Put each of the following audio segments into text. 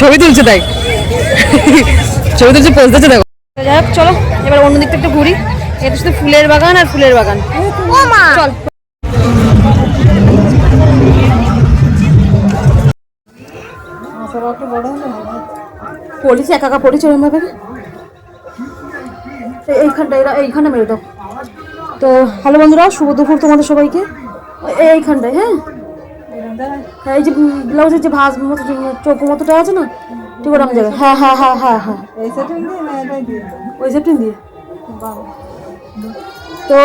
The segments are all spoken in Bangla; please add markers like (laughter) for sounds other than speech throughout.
ছবি তুলছে তাই ছবি তুলছে পোজ দিচ্ছে দেখো। যাই হোক চলো এবার অন্য দিকটা একটু ঘুরি। এটা শুধু ফুলের বাগান আর ফুলের বাগান। চল। একা একা পড়েছি ওরম ভাবে এই- এইখানটা এরা এইখানে মেরে দাও। তো হ্যালো বন্ধুরা শুভ দুপুর তোমাদের সবাইকে। এই- এইখানটায় হ্যাঁ? হ্যাঁ এই যে ব্লাউজের যে ভাঁজ মতো চৌকো মতোটা আছে না ঠিক ওরকম জায়গা হ্যাঁ হ্যাঁ হ্যাঁ হ্যাঁ হ্যাঁ। ওই সেপটিন দিয়ে? তো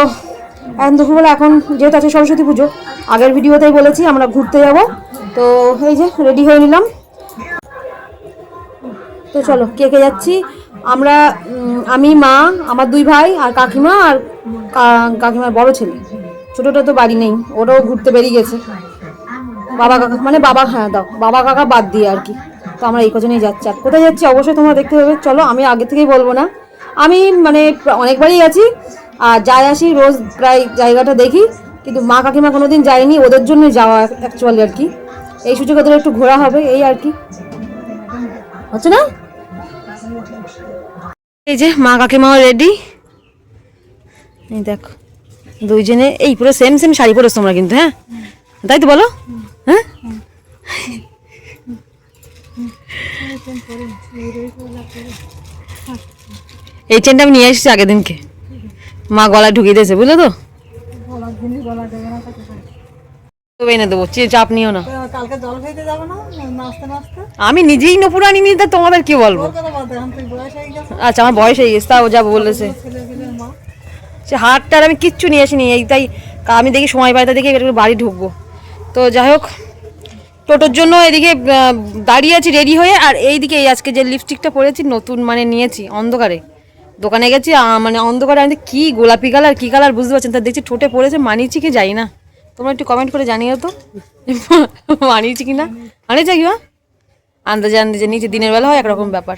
এখন দুপুরবেলা এখন যেহেতু আছে সরস্বতী পুজো আগের ভিডিওতেই বলেছি আমরা ঘুরতে যাব। তো এই যে রেডি হয়ে নিলাম। তো চলো কে কে যাচ্ছি? আমরা আমি মা আমার দুই ভাই আর কাকিমা আর কাকিমার বড় ছেলে। ছোটটা তো বাড়ি নেই ওটাও ঘুরতে বেরিয়ে গেছে। বাবা কাকা মানে বাবা হ্যাঁ দাও, বাবা কাকা বাদ দিয়ে আর কি। তো আমরা এই কজনেই যাচ্ছি। আর কোথায় যাচ্ছি অবশ্যই তোমরা দেখতে পাবে। চলো, আমি আগে থেকেই বলব না। আমি মানে অনেকবারই গেছি। আর যাই আসি, রোজ প্রায় জায়গাটা দেখি। কিন্তু মা কাকিমা কোনো দিন যায়নি। ওদের জন্যই যাওয়া অ্যাকচুয়ালি আর কি। এই সুযোগে ওদের একটু ঘোরা হবে, এই আর কি। হচ্ছে না? এই যে মা কাকিমাও রেডি এই দেখো, দুইজনে, এই পুরো সেম সেম শাড়ি পরেছো তোমরা কিন্তু হ্যাঁ? তাই তো বলো? হ্যাঁ? এই চেনটা আমি নিয়ে এসেছি আগের দিনকে। মা গলায় ঢুকিয়ে দিয়েছে, বুঝলো তো? এনে দেবো চাপ নিও না। না আমি নিজেই নপুর আনিনি, তা তোমাদের কি বলব? আচ্ছা আমার বয়স হয়ে গেছে তাও যাব বলেছে। সে হাটটার আমি কিচ্ছু নিয়ে আসিনি, এই তাই আমি দেখি সময় পাই, তা দেখি বাড়ি ঢুকবো। তো যাই হোক, টোটোর জন্য এদিকে দাঁড়িয়ে আছি রেডি হয়ে, আর এইদিকে এই আজকে যে লিপস্টিকটা পরেছি, নতুন মানে নিয়েছি, অন্ধকারে। দোকানে গেছি মানে অন্ধকারে আমি কি গোলাপি কালার কি কালার বুঝতে পারছেন তা দেখছি ঠোঁটে পড়েছে, মানিয়েছি কি যাই না। তোমরা একটু কমেন্ট করে জানিও তো, মানিয়েছি কি না? মানিয়েছে কি বা আন্দাজে আন্দাজে নিচে দিনের বেলা হয় একরকম ব্যাপার।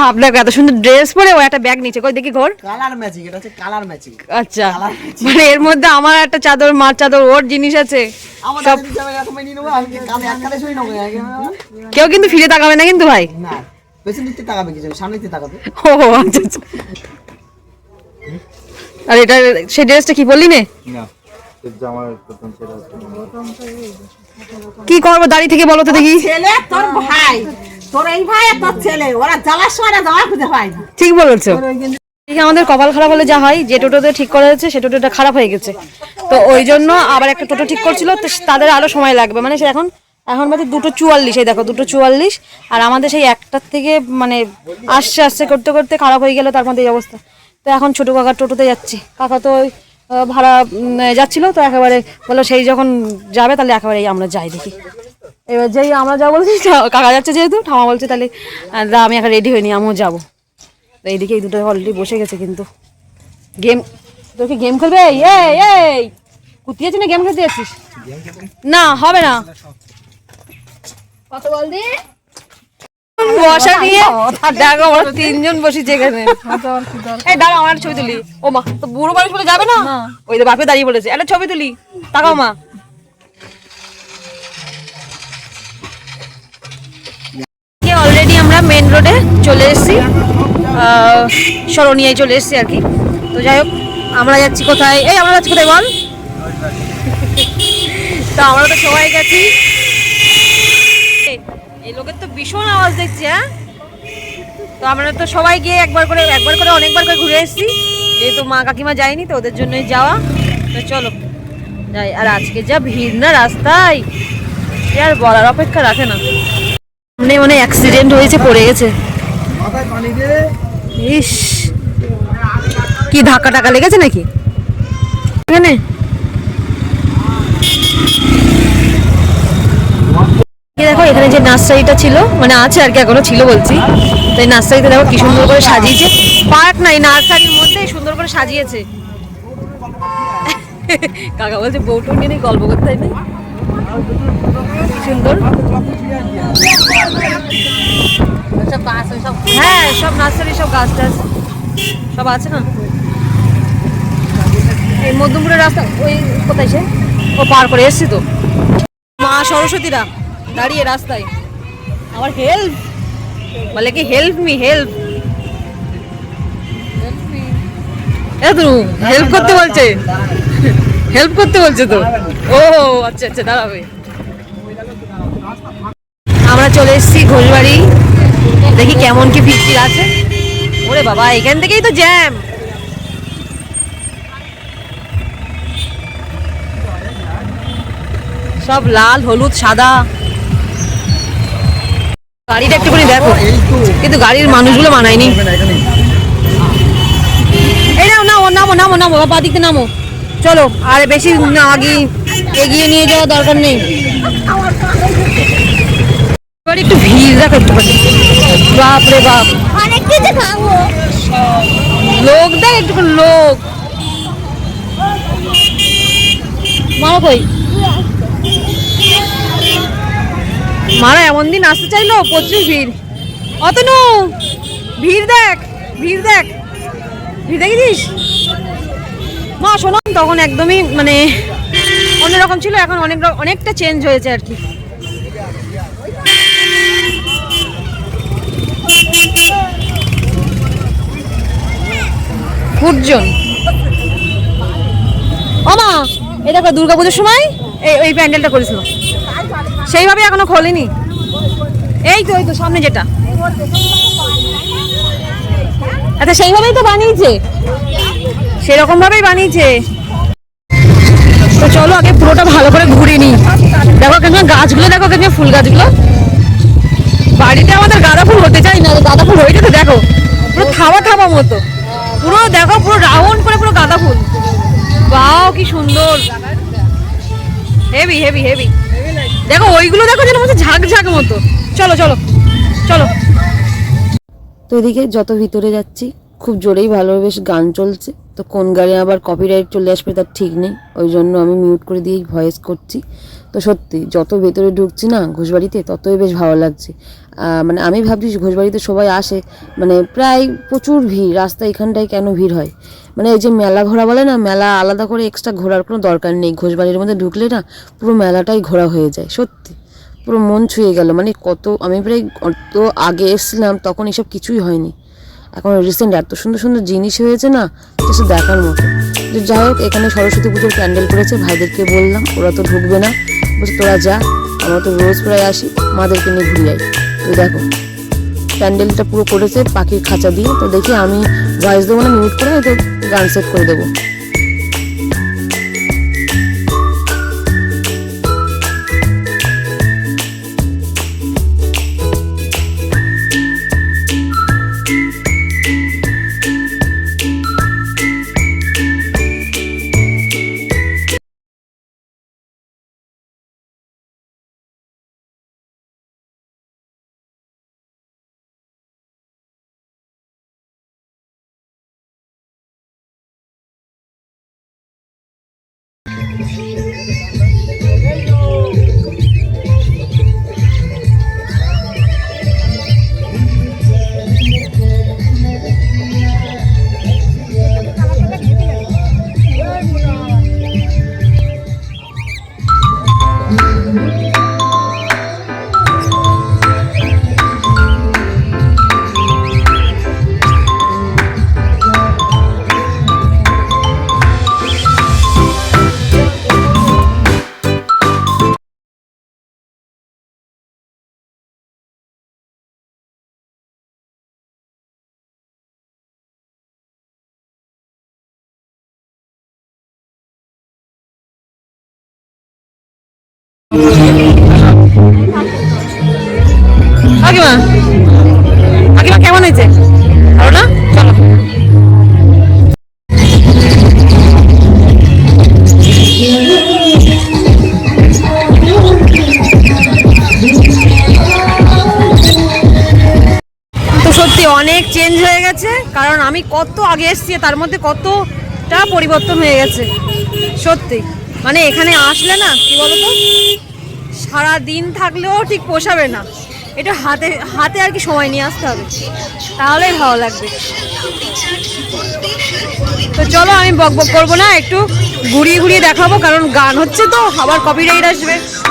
ভাব এত সুন্দর ড্রেস পরে ও একটা ব্যাগ নিচে কই দেখি ঘর। কালার ম্যাচিং এটা হচ্ছে কালার ম্যাচিং আচ্ছা। মানে এর মধ্যে আমার একটা চাদর মার চাদর ওর জিনিস আছে। সব কেউ কিন্তু ফিরে তাকাবে না কিন্তু ভাই। না তাকাবে সামনে তাকাবে। ও আচ্ছা আচ্ছা। আর এটা সেই ড্রেসটা কি বললি নে। কি করব দাড়ি থেকে বলো তো দেখি। ছেলে তোর ভাই তোর এই ভাই তোর ছেলে ওরা যাওয়ার সময় না যাওয়া খুঁজে পায় না। ঠিক বলেছ। আমাদের কপাল খারাপ হলে যা হয় যে টোটোতে ঠিক করা হয়েছে সে টোটোটা খারাপ হয়ে গেছে। তো ওই জন্য আবার একটা টোটো ঠিক করছিল তো তাদের আরও সময় লাগবে। মানে সে এখন এখন বাজে দুটো চুয়াল্লিশ এই দেখো দুটো চুয়াল্লিশ। আর আমাদের সেই একটার থেকে মানে আসছে আসছে করতে করতে খারাপ হয়ে গেল তার মধ্যে এই অবস্থা। তো এখন ছোটো কাকার টোটোতে যাচ্ছি। কাকা তো ওই ভাড়া যাচ্ছিল তো একেবারে বলল সেই যখন যাবে তাহলে একেবারে আমরা যাই দেখি। এবার যেই আমরা যাব বলছি কাকা যাচ্ছে যেহেতু ঠামা বলছে তাহলে দা আমি এখন রেডি হইনি আমিও যাব। তো এইদিকে এই দুটো অলরেডি বসে গেছে কিন্তু। গেম তোর কি গেম খেলবে? এই এই কুতিয়েছি না গেম খেলতে যাচ্ছিস? না হবে না। কত বল দি। বসা নিয়ে দেখো আমরা তিনজন বসেছি এখানে। এই দাঁড়াও আমার ছবি তুলি। ও মা তো বুড়ো মানুষ বলে যাবে না? ওই তো বাপে দাঁড়িয়ে বলেছে একটা ছবি তুলি। তাকাও মা। অলরেডি আমরা মেন রোডে চলে এসেছি। সরণিয়ায় চলে এসেছি আর কি। তো যাই হোক আমরা যাচ্ছি কোথায়? এই আমরা যাচ্ছি কোথায় বল? তো আমরা তো সবাই গেছি। এই লোকের তো ভীষণ আওয়াজ দেখছি হ্যাঁ? তো আমরা তো সবাই গিয়ে একবার করে একবার করে অনেকবার করে ঘুরে এসেছি। যেহেতু মা কাকিমা যায়নি তো ওদের জন্যই যাওয়া। তো চলো যাই। আর আজকে যা ভিড় না রাস্তায় আর বলার অপেক্ষা রাখে না। সামনে মানে অ্যাক্সিডেন্ট হয়েছে পড়ে গেছে। ইস কি ধাক্কা টাকা লেগেছে নাকি? এখানে? দেখো, এখানে যে নার্সারিটা ছিল মানে আছে আর কি, এখনও ছিল বলছি। তো এই নার্সারিতে দেখো কি সুন্দর করে সাজিয়েছে। পার্ক নাই নার্সারির মধ্যে সুন্দর করে সাজিয়েছে। কাকা বলছে বউটু নিয়ে গল্প করতে হয় সুন্দর। হ্যাঁ সব নার্সারি, সব গাছ টাছ, সব আছে না? এই মধ্যমপুরের রাস্তা, ওই কোথায় সে? ও পার করে এসছি তো। মা সরস্বতীরা। দাঁড়িয়ে রাস্তায়। আমার হেল্প বলে কি হেল্প মি হেল্প হেল্প করতে বলছে। হেল্প করতে বলছে তো। ও আচ্ছা আচ্ছা দাঁড়াবে। আমরা চলে এসেছি ঘোষবাড়ি দেখি কেমন কি ভিড় আছে। ওরে বাবা, এখান থেকেই তো জ্যাম সব লাল, হলুদ, সাদা। গাড়িটা একটুখানি দেখো। কিন্তু গাড়ির মানুষগুলো মানায়নি। এই নাও নাও নামো নামো নামো বাবা দিকে নামো। চলো আর বেশি না আগে এগিয়ে নিয়ে যাওয়া দরকার নেই। এবার একটু ভিড় দেখো একটু বাপ রে বাপ। লোক দেখ একটু লোক। মারা কই? মারা, এমন দিন আসতে চাইলো? প্রচুর ভিড়। অতনু, ভিড় দেখ ভিড় দেখ। ভিড় দেখেছিস মা, শোনো, তখন একদমই মানে অন্যরকম ছিল, এখন অনেক অনেকটা চেঞ্জ হয়েছে আর কি। ফুটজন ও মা দেখো দুর্গা পুজোর সময়, এই এই প্যান্ডেলটা করেছিল সেইভাবে এখনও খোলেনি। এই তো এই তো, সামনে যেটা। আচ্ছা সেইভাবেই তো বানিয়েছে। সেরকম ভাবেই বানিয়েছে। তো চলো আগে পুরোটা ভালো করে ঘুরে নিই। দেখো কেন গাছগুলো, দেখো কেন ফুল গাছগুলো। বাড়িতে আমাদের গাঁদা ফুল হতে চাই না গাঁদা ফুল হয়েছে তো দেখো। পুরো থাবা থাবা মতো। পুরো দেখো, পুরো রাউন্ড করে পুরো গাঁদা ফুল বাও, কি সুন্দর। হেভি হেভি হেভি দেখো, ওইগুলো দেখো যেন মতো ঝাঁক ঝাঁক মতো। চলো চলো চলো। তো এদিকে যত ভিতরে যাচ্ছি, খুব জোরেই ভালো বেশ গান চলছে। তো কোন গানে আবার কপিরাইট চলে আসবে তার ঠিক নেই। ওই জন্য আমি মিউট করে দিয়েই ভয়েস করছি। তো সত্যি, যত ভেতরে ঢুকছি না ঘোষবাড়িতে, ততই বেশ ভালো লাগছে। মানে আমি ভাবছি ঘোষবাড়িতে সবাই আসে মানে প্রায় প্রচুর ভিড়, রাস্তা এখানটায় কেন ভিড় হয়? মানে এই যে মেলা ঘোরা বলে না, মেলা আলাদা করে এক্সট্রা ঘোরার কোনো দরকার নেই। ঘোষবাড়ির মধ্যে ঢুকলে না পুরো মেলাটাই ঘোরা হয়ে যায়, সত্যি। পুরো মন ছুঁয়ে গেল মানে কত, আমি প্রায় কত আগে এসেছিলাম, তখন এসব কিছুই হয়নি। এখন রিসেন্ট এত সুন্দর সুন্দর জিনিস হয়েছে না কিছু দেখার মতো। যাই হোক, এখানে সরস্বতী পুজোর প্যান্ডেল করেছে, ভাইদেরকে বললাম, ওরা তো ঢুকবে না। বলছে, তোরা যা, আমরা তো রোজ প্রায় আসি, মাদেরকে নিয়ে ঘুরে যাই তো দেখো প্যান্ডেলটা পুরো করেছে, পাখির খাঁচা দিয়ে। তো দেখি আমি ভয়েস দেবো না মিউট করে হয়তো গান সেট করে দেবো। অনেক চেঞ্জ হয়ে গেছে। কারণ আমি কত আগে এসেছি, তার মধ্যে কতটা পরিবর্তন হয়ে গেছে। সত্যি। মানে এখানে আসলে না, কি বলতো? সারা দিন থাকলেও ঠিক পোষাবে না। এটা হাতে হাতে আর কি সময় নিয়ে আসতে হবে। তাহলেই ভালো লাগবে। তো চলো, আমি বক বক করব না, একটু ঘুরিয়ে ঘুরিয়ে দেখাবো, কারণ গান হচ্ছে তো, আবার কপিরাইট আসবে।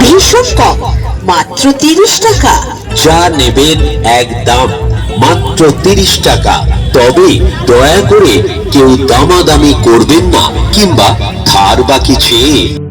ভীষণ কম মাত্র তিরিশ টাকা। যা নেবেন একদম মাত্র তিরিশ টাকা। তবে দয়া করে কেউ দামাদামি করবেন না কিংবা ধার বাকি চেয়ে।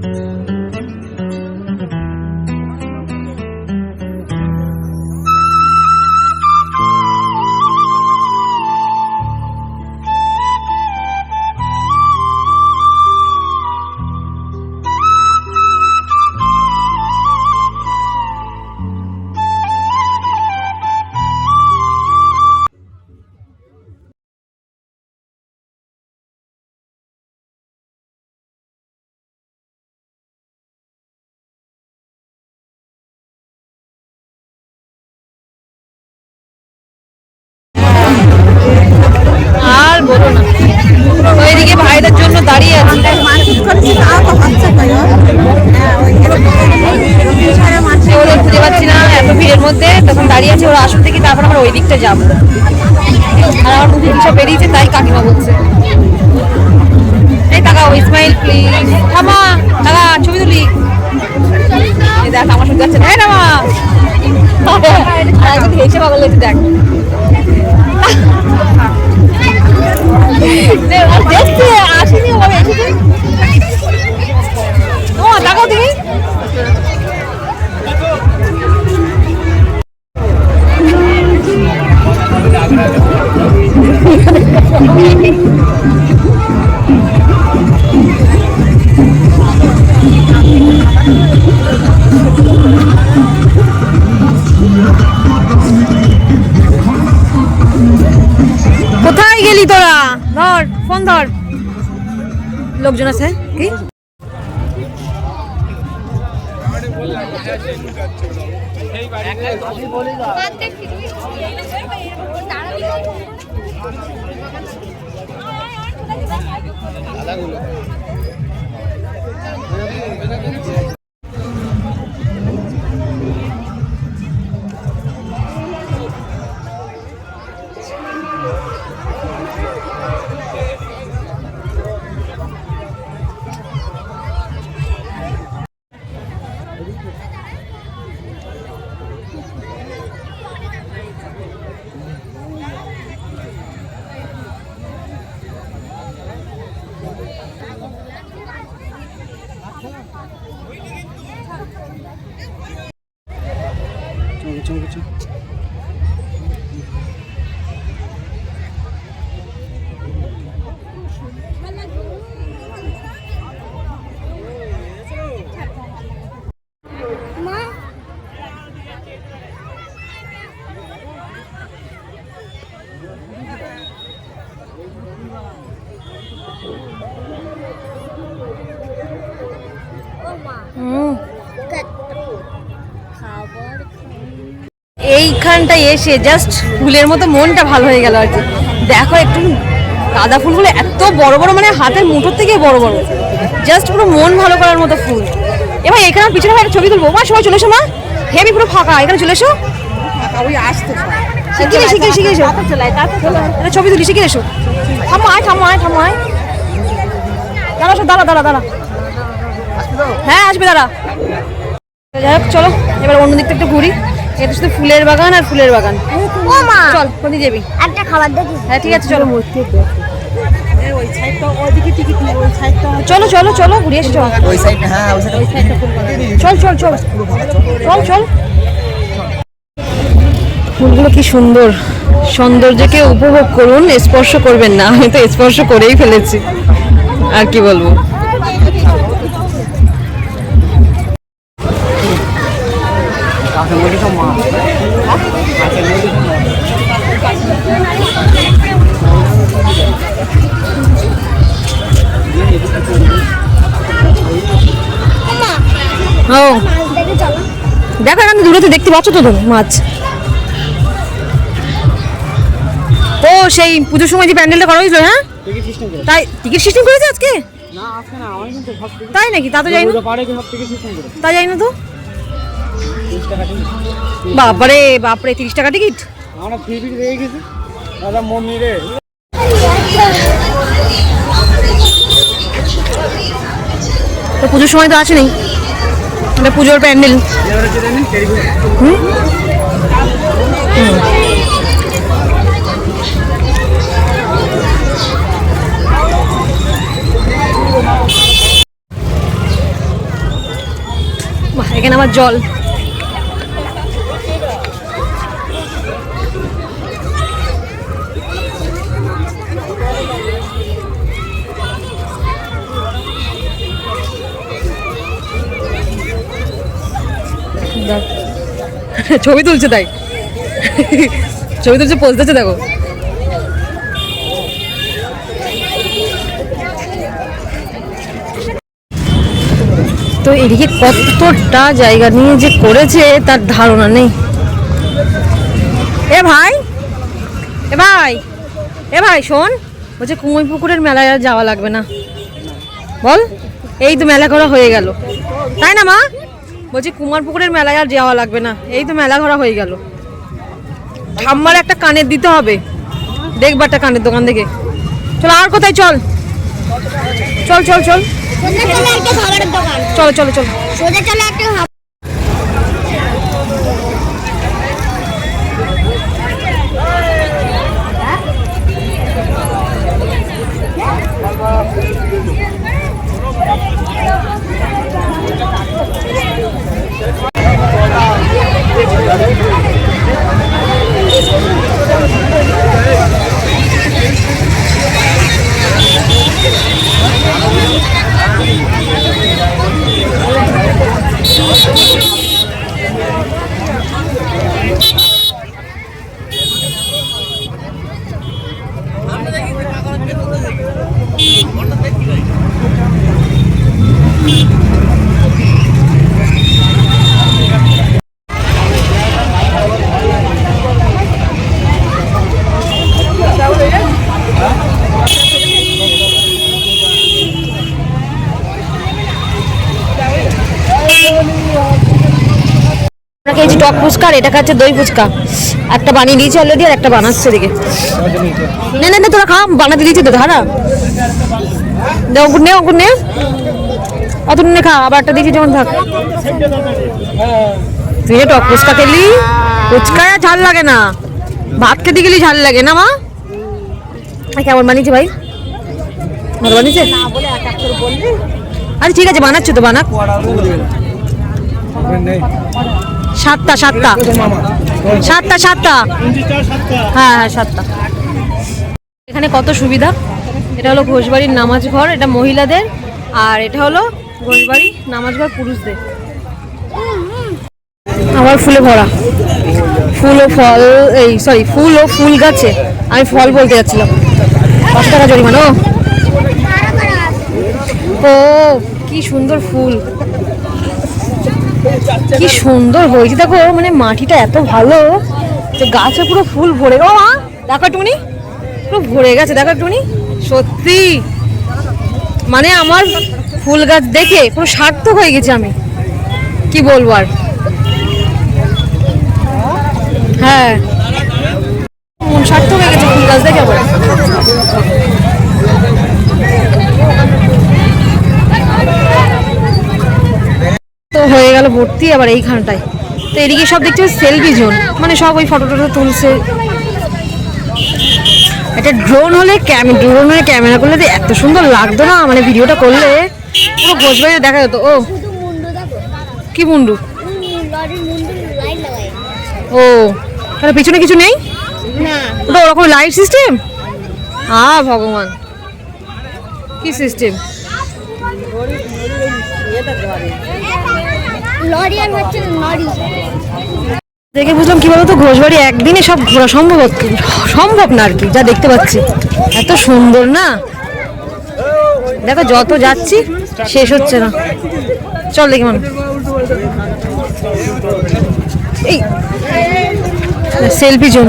al ángulo. এইখানটায় এসে জাস্ট ফুলের মতো মনটা ভালো হয়ে গেল আর কি। দেখো একটু গাঁদা ফুলগুলো এত বড় বড় মানে হাতের মুঠোর থেকে বড় বড়। জাস্ট পুরো মন ভালো করার মতো ফুল। এবার এখানে পিছনে একটা ছবি তুলবো। মা, সবাই চলে এসো, মা। হেবি পুরো ফাঁকা। এখানে চলে এসো। এসো। ছবি তুলি শিখিয়ে এসো। থামো, আয় থামো, আয় আয়। দাঁড়া দাঁড়া দাঁড়া দাঁড়া। হ্যাঁ আসবে, দাঁড়া। যাই হোক, চলো, এবার অন্য দিকটা একটু ঘুরি। এটা শুধু ফুলের বাগান আর ফুলের বাগান। ও মা! চল কোন যাবি? একটা খাবার দেখি হ্যাঁ ঠিক আছে চলো। চলো চলো চলো ঘুরিয়ে এসো। চল ওই সাইডটা হ্যাঁ ওই সাইডটা চল চল চল। চল চল। ফুলগুলো কি সুন্দর। সৌন্দর্যকে উপভোগ করুন স্পর্শ করবেন না। আমি তো স্পর্শ করেই ফেলেছি। আর কি বলব? দেখো এখান থেকে দূরে দেখতে পাচ্ছ তো তুমি মাছ। ও সেই পুজোর সময় যে প্যান্ডেলটা করা হয়েছিল হ্যাঁ? তাই টিকিট সিস্টেম করেছে আজকে? তাই নাকি? তা তো যাই না। তা যাই না তো। বাবারে বাপরে তিরিশ টাকা টিকিট আমরা ফ্রি ফ্রি দিয়ে গেছি। দাদা মন্দিরে। তো পুজোর সময় তো আসেনি। এটা পুজোর প্যান্ডেল। এখানে আমার জল (laughs) ছবি তুলছে, তাই। ছবি তুলছে দিচ্ছে, দেখো। তো এদিকে কতটা জায়গা নিয়ে যে করেছে, তার ধারণা নেই। এ ভাই এ ভাই এ ভাই, শোন, বলছে কুমই পুকুরের মেলায় আর যাওয়া লাগবে না। বল, এই তো মেলা করা হয়ে গেল। তাই না, মা? বলছি কুমারপুকুরের মেলায় আর যাওয়া লাগবে না। এই তো মেলা ঘোরা হয়ে গেল। ঠাম্মার একটা কানের দিতে হবে। দেখব একটা কানের দোকান থেকে। চল আর কোথায় চল? চল চল চল। চল চল চল চলো। চলো টক ফুচকা আর এটা খাচ্ছে দই ফুচকা। একটা বানিয়ে দিয়েছে অলরেডি আর একটা বানাচ্ছে এদিকে। না না না তোরা খা বানাতে দিয়েছি তো হারা দে অঙ্কুর নে অঙ্কুর নে। অত নে খা আবার একটা দিয়েছি যেমন থাক। তুই যে টক ফুচকা খেলি ফুচকায় আর ঝাল লাগে না। ভাত খেতে গেলে ঝাল লাগে না মা? কেমন বানিয়েছে ভাই? ভালো বানিয়েছে? আরে ঠিক আছে বানাচ্ছো তো বানাক। সাতটা সাতটা। সাতটা সাতটা। হ্যাঁ হ্যাঁ সাতটা। এখানে কত সুবিধা? এটা হলো ঘোষবাড়ির নামাজ ঘর, এটা মহিলাদের। আর এটা হলো ঘোষবাড়ি নামাজ ঘর পুরুষদের। আমার ফুলে ভরা। ফুল ও ফল, এই সরি ফুল ও ফুল গাছে। আমি ফল বলতে যাচ্ছিলাম। পাঁচ টাকা জরিমানা ও, কি সুন্দর ফুল। কি সুন্দর হয়েছে দেখো মানে মাটিটা এত ভালো যে গাছে পুরো ফুল ভরে ও মা, দেখো টুনি পুরো ভরে গেছে, দেখো টুনি সত্যি। মানে আমার ফুল গাছ দেখে পুরো সার্থক হয়ে গেছে আমি। কি বলব আর? হ্যাঁ। সার্থক হয়ে গেছে ফুল গাছ দেখে আমার হয়ে গেল ভর্তি আবার এইখানটায়। তো এদিকে সব দেখছি সেলফি জোন মানে সব ওই ফটো টটো তুলছে। একটা ড্রোন হলে ক্যামেরা ড্রোন হলে ক্যামেরা করলে তো এত সুন্দর লাগতো না মানে ভিডিওটা করলে। পুরো ঘোষবাড়ি দেখা যেত। ও কি মুন্ডু? ও তাহলে পিছনে কিছু নেই? ওটা ওরকম লাইট সিস্টেম আ ভগবান। কি সিস্টেম দেখে বুঝলাম কি বলতো, ঘোষবাড়ি একদিনে সব ঘোরা সম্ভব সম্ভব না আর কি, যা দেখতে পাচ্ছি। এত সুন্দর না? দেখো, যত যাচ্ছি, শেষ হচ্ছে না। চল দেখি মান এই সেলফি জোন।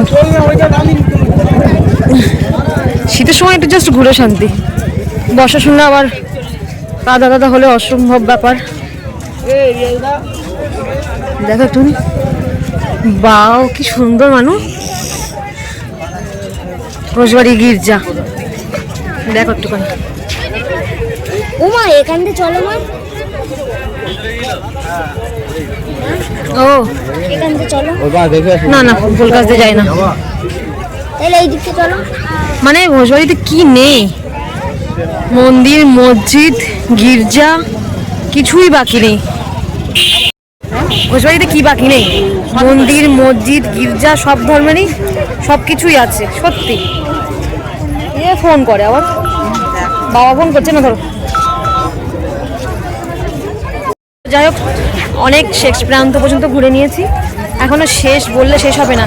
শীতের সময় একটু জাস্ট ঘুরে শান্তি। বর্ষা শুনলে আবার কাদা দাদা হলে অসম্ভব ব্যাপার। দেখো একটু বাও কি সুন্দর মানুষ রোজবাড়ি গির্জা। দেখো একটুখানি। ওমা এখান থেকে চলো মা। ও। এখান থেকে চলো। না না ফুল গাছ দিয়ে যাই না। তাহলে এই দিকটা চলো। মানে ঘোষবাড়িতে কি নেই? মন্দির মসজিদ গির্জা কিছুই বাকি নেই। ঘোষবাড়িতে কি বাকি নেই? মন্দির, মসজিদ, গির্জা, সব ধর্মেরই সব কিছুই আছে, সত্যি। এ ফোন করে আবার। বাবা ফোন করছে না, ধরো। যাই হোক, অনেক শেষ প্রান্ত পর্যন্ত ঘুরে নিয়েছি। এখনও শেষ বললে শেষ হবে না।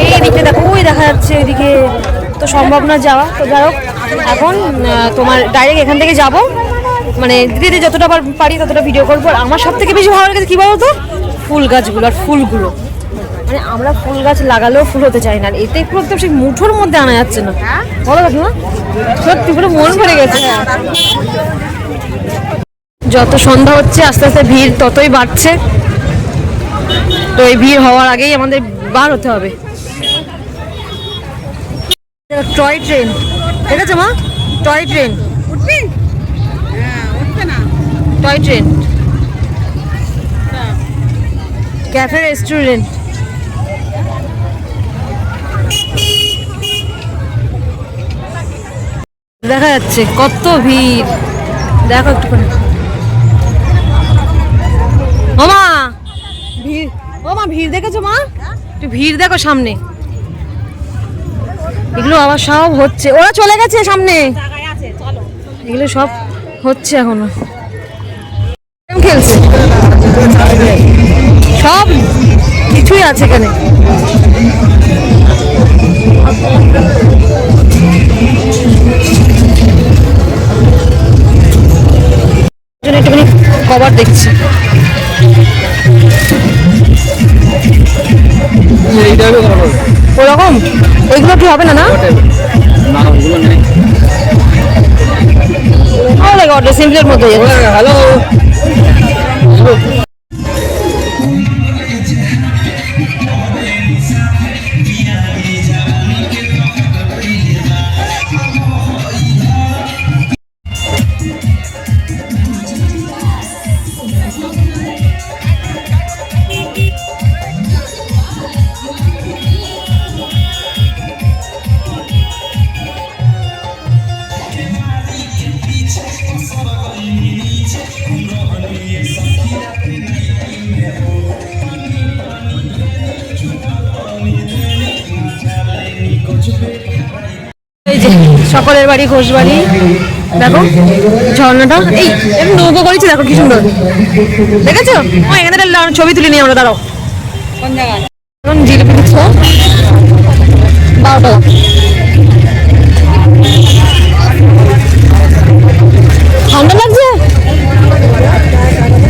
এই দিকে দেখো, ওই দেখা যাচ্ছে ওইদিকে তো সম্ভব না যাওয়া। তো যাই হোক, এখন তোমার ডাইরেক্ট এখান থেকে যাব। মানে ধীরে ধীরে যতটা পার- ততটা ভিডিও করব। আর আমার সব থেকে বেশি ভালো লেগেছে কী বলতো? ফুল গাছগুলো আর ফুলগুলো। মানে আমরা ফুল গাছ লাগালেও ফুল হতে চাই না। এতে পুরো একদম সেই মুঠোর মধ্যে আনা যাচ্ছে না। বলো কাকিমা সত্যি পুরো মন ভরে গেছে। যত সন্ধ্যা হচ্ছে, আস্তে আস্তে ভিড় ততই বাড়ছে। তো এই ভিড় হওয়ার আগেই আমাদের বার হতে হবে। Toy train. ঠিক আছে মা? টয় ট্রেন উঠবি হ্যাঁ উঠবে না টয় ট্রেন ক্যাফে রেস্টুরেন্ট দেখা যাচ্ছে, কত ভিড়। দেখো একটুখানি। ওমা ভিড়। ওমা ভিড় দেখেছ মা? একটু ভিড় দেখো সামনে। এগুলো আবার সব হচ্ছে। ওরা চলে গেছে সামনে। এগুলো সব হচ্ছে এখনও। খেলছে। সব কিছুই আছে এখানে। একটুখানি কভার দেখছি। ওরকম? এগুলো কি হবে না না? ভালো লাগে অর্ডার সিম্পলের মধ্যে। হ্যালো। এই সকলের বাড়ি, ঘোষ বাড়ি। দেখো, ঝর্ণাটা। এই, এরকম নৌকো করেছে, দেখো কি সুন্দর। দেখেছ? ও, এখানে ছবি তুলে নিই আমরা দিচ্ছ। বারোটা। ঠান্ডা লাগছে?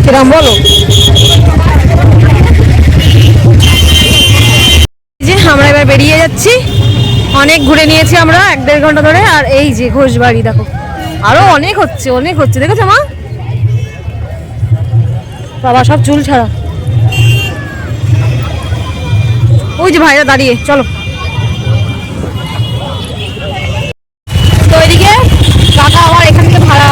কিরাম বলো? যে, আমরা এবার বেরিয়ে যাচ্ছি। অনেক ঘুরে নিয়েছি আমরা, এক দেড় ঘণ্টা ধরে, আর এই যে ঘোষবাড়ি, দেখো। আরও অনেক হচ্ছে অনেক হচ্ছে, দেখেছ মা? বাবা, সব চুল ছাড়া। ওই যে ভাইরা দাঁড়িয়ে, চলো। তো এদিকে কাকা আবার এখান থেকে ভাড়া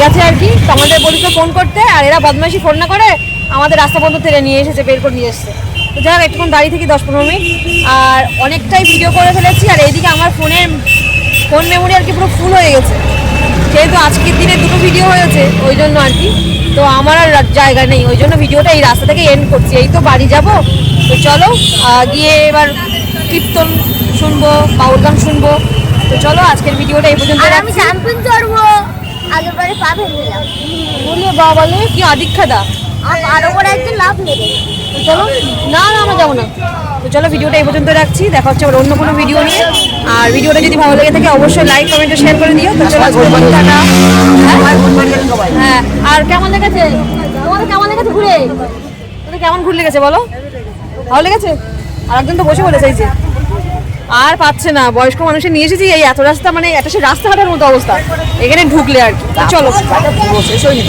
গেছে আর কি, তো আমাদের বলেছিল ফোন করতে, আর এরা বদমাইশি ফোন না করে আমাদের রাস্তা বন্ধ থেকে নিয়ে এসেছে, বের করে নিয়ে এসেছে। তো যাই হোক একটুক্ষণ দাঁড়িয়ে থাকি দশ পনেরো মিনিট। আর অনেকটাই ভিডিও করে ফেলেছি আর এইদিকে আমার ফোনের ফোন মেমোরি আর কি পুরো ফুল হয়ে গেছে। যেহেতু আজকের দিনে দুটো ভিডিও হয়েছে ওই জন্য আর কি। তো আমার আর জায়গা নেই ওই জন্য ভিডিওটা এই রাস্তা থেকে এন্ড করছি। এই তো বাড়ি যাব। তো চলো গিয়ে এবার কীর্তন শুনব বাউল গান শুনব। তো চলো আজকের ভিডিওটা এই পর্যন্ত আমি রাখছি। জাম্পিং করব আগের বারে পা ভেঙে গেলাম বলে বাবা বলে কি আদিক্ষাদা আর আরও বড় একদিন লাভ নেবে। তো চলো। না না আমরা যাব না। তো চলো ভিডিওটা এই পর্যন্ত রাখছি। দেখা হচ্ছে আবার অন্য কোনো ভিডিও নিয়ে। আর ভিডিওটা যদি ভালো লেগে থাকে অবশ্যই লাইক কমেন্ট শেয়ার করে দিও। তো চলো টাটা। হ্যাঁ? আর কেমন লেগেছে? তোমাদের কেমন লেগেছে ঘুরে? তোদের কেমন ঘুরে লেগেছে বলো? ভালো লেগেছে? আর একজন তো বসে বলে চাইছে আর পাচ্ছে না। বয়স্ক মানুষের নিয়ে এসেছি এই এত রাস্তা মানে একটা সে রাস্তাঘাটের মতো অবস্থা। এখানে ঢুকলে আর কি। চলো। শেষ হয়ে